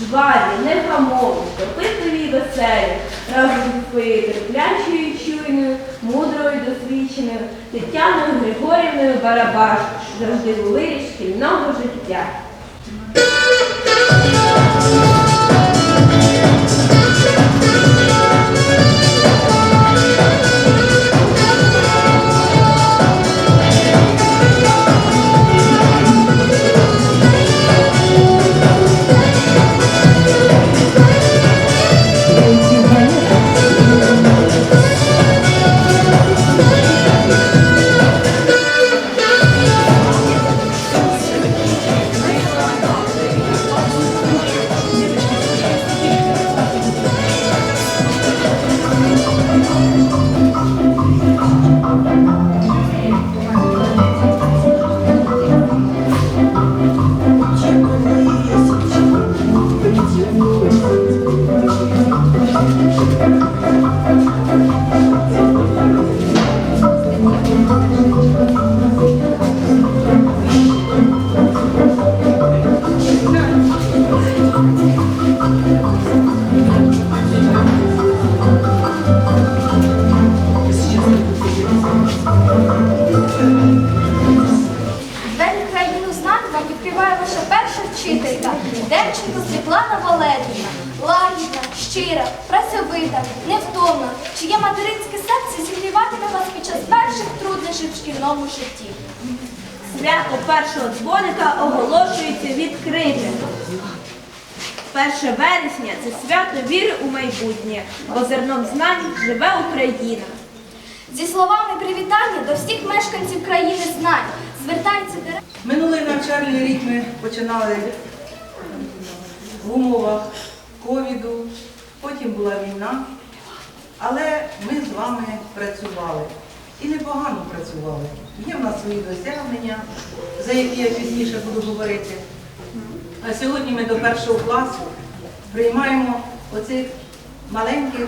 Жваві, невгамовні, допитливі й веселі, разом зі своєю терплячою, чуйною, мудрою, досвідченою Тетяною Григорівною Барабаш, завжди були шкільного життя. Материнське зігріватиме вас під час перших труднощів в шкільному житті. Свято першого дзвоника оголошується відкритим. 1 вересня це свято віри у майбутнє, бо зерном знань живе Україна. Зі словами привітання до всіх мешканців країни знань звертається директор. Минулий навчальний рік ми починали в умовах ковіду, потім була війна, але ми з вами працювали. І непогано працювали. Є в нас свої досягнення, за які я пізніше буду говорити. А сьогодні ми до першого класу приймаємо оцих маленьких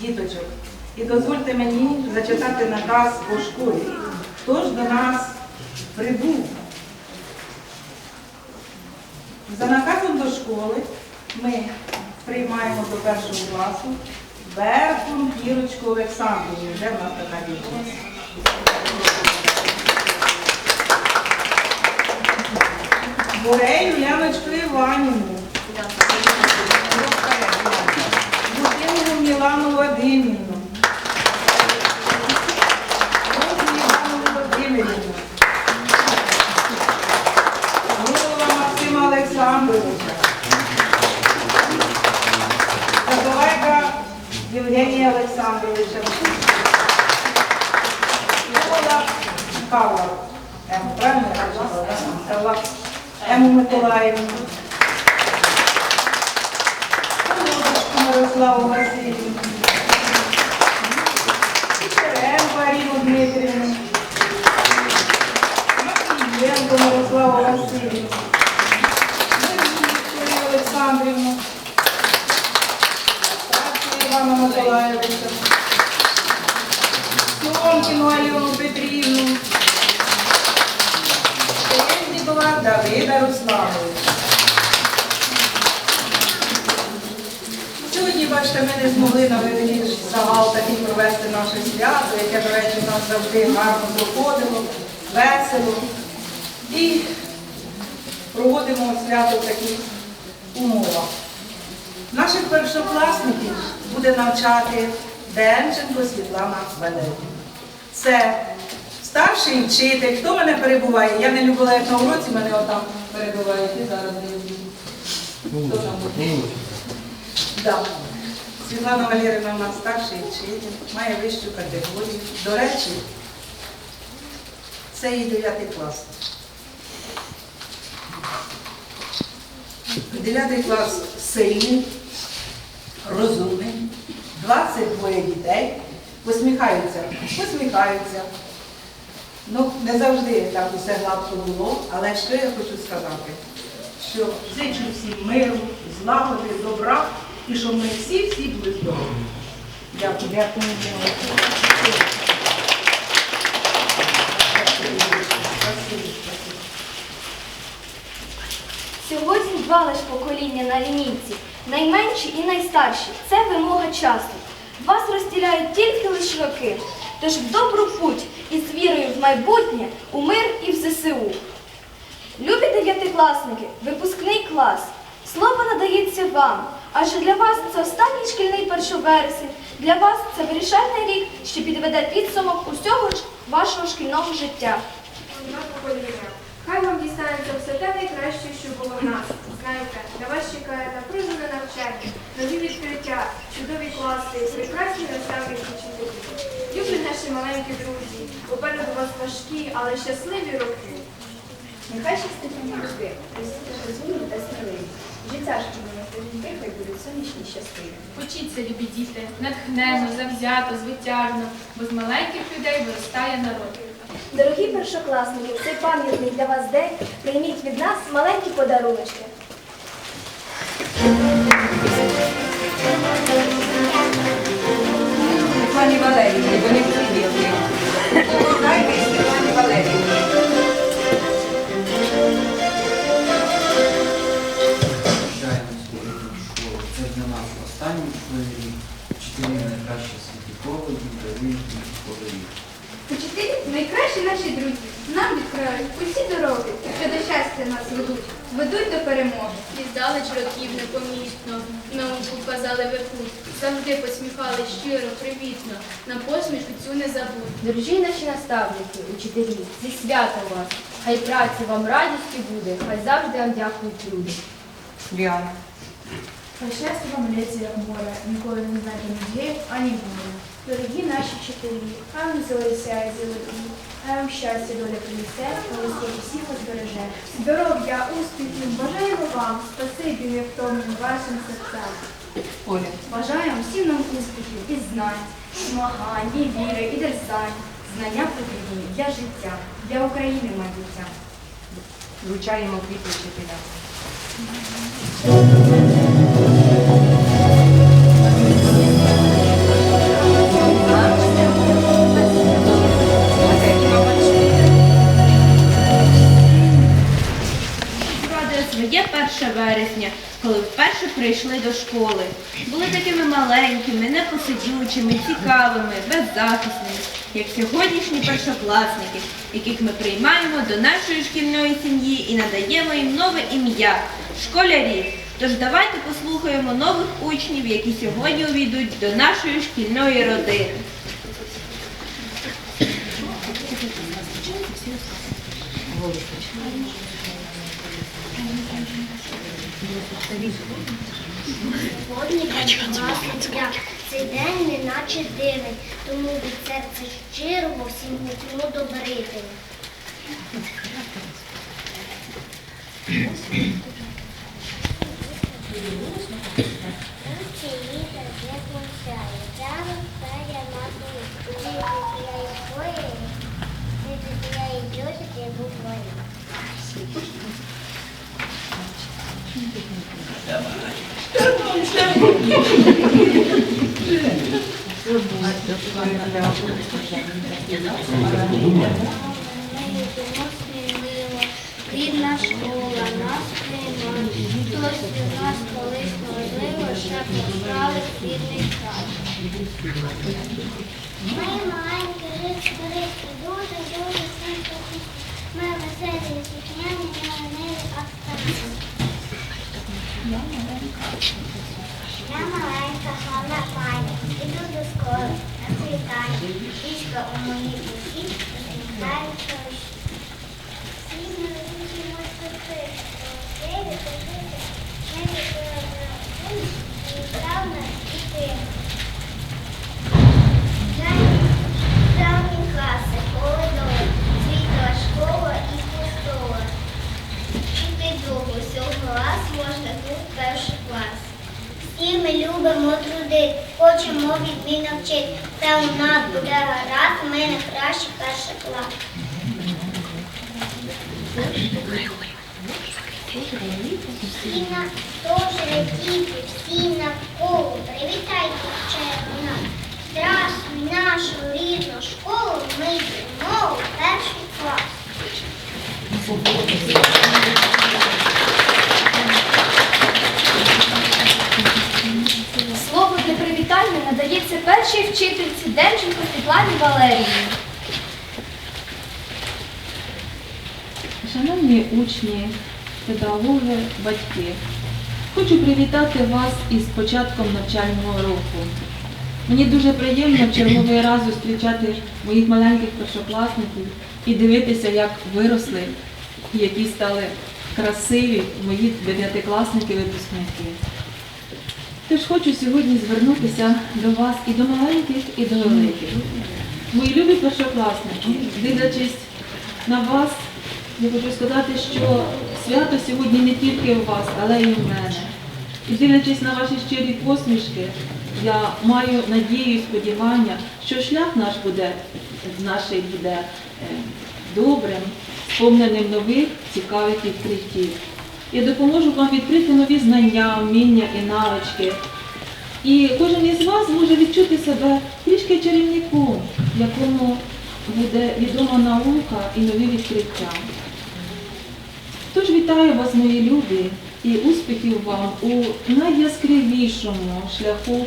діточок. І дозвольте мені зачитати наказ по школі. Хто ж до нас прибув? За наказом до школи ми приймаємо до першого класу Беркун Кірочку Олександрівну. Вже в нас така дівчина? Бурею Яночку Іванівну. Будинку Мілану Вадимівну. Євгенія Олександровича. Микола Кавла. Ему, правильно. Ему Миколаївну. Мирославу Васильівну. Кучеренко Аріну Дмитрівну. Матвієнко Мирославу Васильівну. Олександрівну. Миколаєвича. Сьомкіну Альону Петрівну. Сєннікова Давида Руслановича. Сьогодні, бачите, ми не змогли на великий загал такий провести наше свято, яке, до речі, нас завжди гарно проходило, весело. І проводимо свято в таких умовах. Наших першокласників буде навчати Демченко Світлана Валерівна. Це старший вчитель. Хто мене перебуває? Я не любила, як на уроці мене отам перебувають і зараз не. Там? Да. Світлана Валерівна у нас старший вчитель, має вищу категорію. До речі, це її 9 клас. 9 клас сильний, розумний, 22 дітей, посміхаються, посміхаються. Ну, не завжди так усе гладко було, але що я хочу сказати? Що зичу всім миру, злагоди, добра і щоб ми всі-всі були здорові. Дякую, дякую. Сьогодні два лиш покоління на лінійці, найменші і найстарші. Це вимога часу. Вас розділяють тільки лише роки. Тож в добру путь із вірою в майбутнє, у мир і в ЗСУ. Любі дев'ятикласники, випускний клас. Слово надається вам, адже для вас це останній шкільний першовересень, для вас це вирішальний рік, що підведе підсумок усього вашого шкільного життя. Хай вам дістанеться все те найкраще, що було в нас. Знаєте, на вас чекає напружене навчання, нові відкриття, чудові класи, прекрасні наставники вчителі. Любі наші маленькі друзі, попереду вас важкі, але щасливі роки. Нехай щастить вам роки, ростіть розумні та сміливі. Життя шкільної сторінки хай будуть сонячні і щасливі. Учіться, любі діти, натхненно, завзято, звитяжно, бо з маленьких людей виростає народ. Дорогі першокласники, цей пам'ятний для вас день прийміть від нас маленькі подаруночки. Пані Валерії, вони прибігли. Дайте пані Учителі найкращі наші друзі. Нам відкривають усі дороги, що до щастя нас ведуть, ведуть до перемоги. Іздалеч років непомітно, науку казали ви путь, завжди посміхали щиро, привітно, на посмішку цю не забудь. Дорогі наші наставники, учителі, зі святом вас. Хай праця вам радістю буде, хай завжди вам дякують люди. Діана. Хай щастя вам лється, як море, ніколи не знати надії, ані горя. Дорогі наші вчителі, хай вам зорі сяє золоті, хай вам щастя доля принесе, а Господь всіх вас береже. Здоров'я, успіхів, бажаємо вам, спасибі невтомним вашим серцям. Оля. Бажаємо всім нам успіхів і знань, змагань, і віри, і дерзань. Знання потрібні для життя, для України майбуття. Вручаємо квіти вчителя. 1 вересня, коли вперше прийшли до школи. Були такими маленькими, непосидючими, цікавими, беззахисними, як сьогоднішні першокласники, яких ми приймаємо до нашої шкільної сім'ї і надаємо їм нове ім'я школярі. Тож давайте послухаємо нових учнів, які сьогодні увійдуть до нашої шкільної родини. Сьогодні дня. Цей день не наче дивень, тому від серця щирого всім гукну добрити. Чи Рідна школа, нас приймає. Хтось із нас колись можливо ще поправив рідний край. Ми маленькі рички, рички, дуже, дуже симпатичні. Ми веселі, слухняні, нелениві активні. Я маленька, гарна пані, іду до школи, на світанні. Річка у моїй душі, ощі. Всі ми вчимось пити, красиві, пити, не відповідати, і правда іти. Давні класи, холодові, світла школа і пустола. Довго, всього раз можна тут перший Всі ми любимо труди, хочемо відмінно вчити, та у нас буде гаразд, у мене краще перший клас. Всі на теж діти, всі навколо, привітайте вчора нас. Здравствуй, нашу рідну школу, ми йдемо у перший клас. Надається першій вчительці Демченко Світлані Валеріївні. Шановні учні, педагоги, батьки, хочу привітати вас із початком навчального року. Мені дуже приємно в черговий раз зустрічати моїх маленьких першокласників і дивитися, як виросли і які стали красиві мої дев'ятикласники-випускники. Тож хочу сьогодні звернутися до вас і до маленьких, і до великих. Мої любі першокласники, дивлячись на вас, я хочу сказати, що свято сьогодні не тільки у вас, але й у мене. І дивлячись на ваші щирі посмішки, я маю надію і сподівання, що шлях наш буде, наш буде е, добрим, сповненим нових цікавих відкриттів. Я допоможу вам відкрити нові знання, вміння і навички. І кожен із вас може відчути себе трішки чарівником, якому буде відома наука і нові відкриття. Тож вітаю вас, мої любі, і успіхів вам у найяскравішому шляху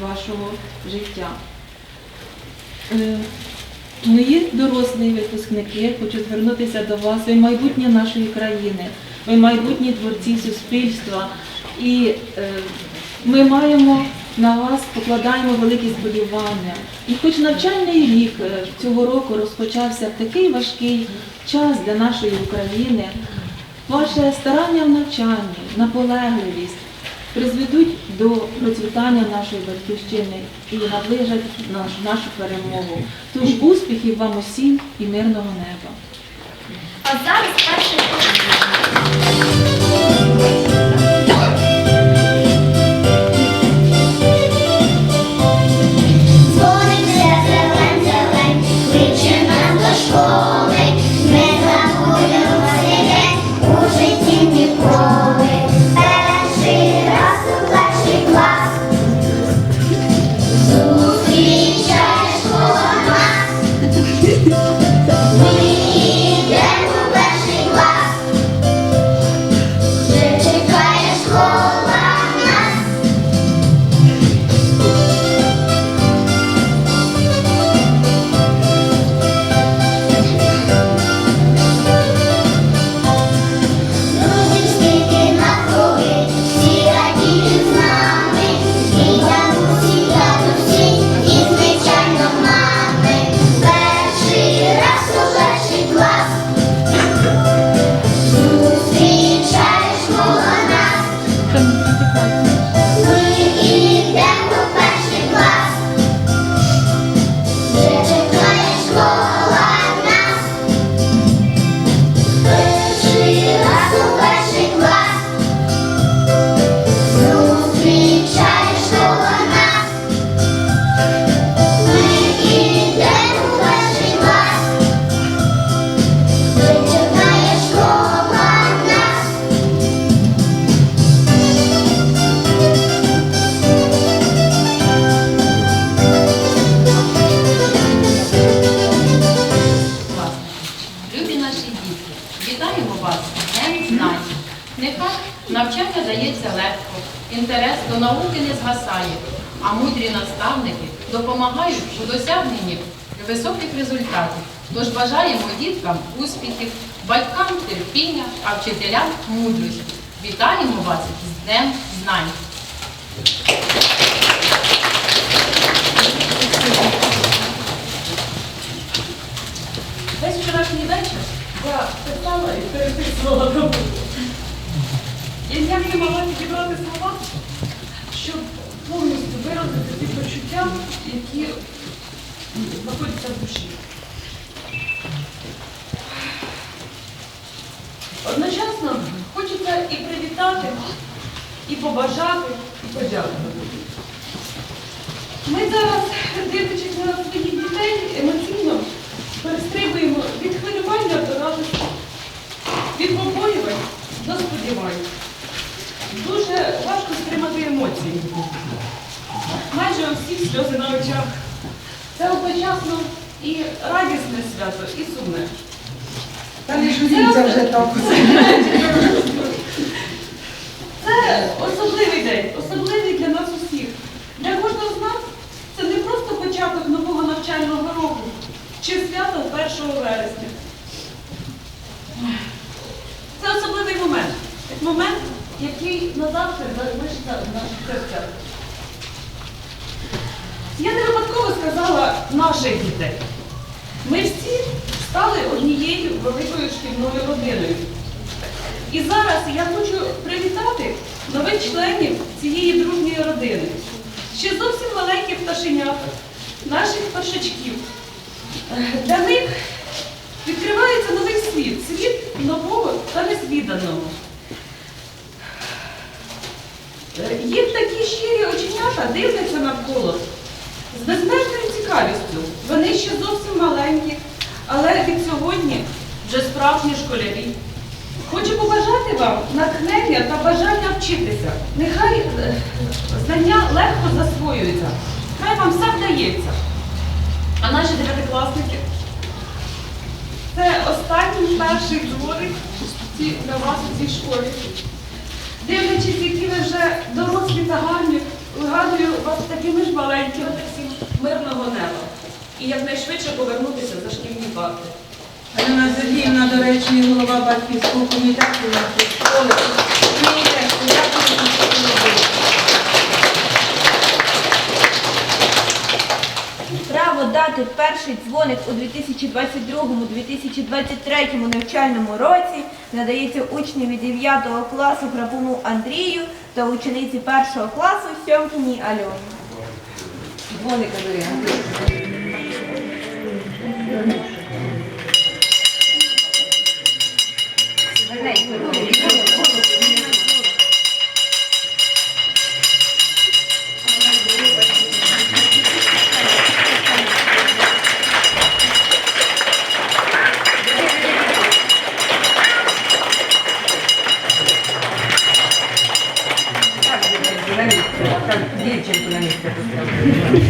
вашого життя. Е, Мої дорослі випускники, хочу звернутися до вас, ви майбутнє нашої країни, ви майбутні творці суспільства. І е, ми маємо на вас, покладаємо великі сподівання. І хоч навчальний рік е, цього року розпочався такий важкий час для нашої України, ваше старання в навчанні, наполегливість призведуть до процвітання нашої батьківщини і наближать наш, нашу перемогу. Тож успіхів вам усім і мирного неба. А зараз перший back. У досягненні високих результатів. Тож бажаємо діткам успіхів, батькам терпіння, а вчителям мудрості. Вітаємо вас з Днем знань! Весь вчорашній вечір я писала і переписувала роботу. Я ніяк не могла підібрати слова, щоб повністю виразити ті почуття, які знаходяться в душі. Одночасно хочеться і привітати, і побажати, і подякувати. Ми зараз, дивлячись на своїх дітей, емоційно перестрибуємо від хвилювання до радості, від побоювань до сподівань. Дуже важко стримати емоції. Майже у всіх сльози на очах. Одночасно і радісне свято, і сумне. Та не журіться вже так. Це особливий день, особливий для нас усіх. Для кожного з нас це не просто початок нового навчального року чи свято 1 вересня. Це особливий момент. Момент, який назавжди залишиться в наших серцях. Я не випадково сказала наших дітей. Ми всі стали однією великою шкільною родиною. І зараз я хочу привітати нових членів цієї дружньої родини. Ще зовсім маленьких пташенят, наших пташечків. Для них відкривається новий світ, світ нового та незвіданого. Е, Їх такі щирі оченята дивляться навколо з безмежною цікавістю. Вони ще зовсім маленькі, але від сьогодні вже справжні школярі. Хочу побажати вам натхнення та бажання вчитися. Нехай е, знання легко засвоюються, хай вам все вдається. А наші дев'ятикласники це останній перший дзвоник ці- для вас у цій школі. Дивлячись, які ви вже дорослі та гарні, вигадую вас такими ж маленькими мирного неба. І якнайшвидше повернутися за шкільні парти. Галина Сергіївна, до речі, голова батьківського комітету школи. Право дати перший дзвоник у 2022-2023 навчальному році надається учневі 9 класу Храпуну Андрію та учениці 1 класу Сьомкіній Альоні. 我那个东西啊。Дівчинку на місце поставили.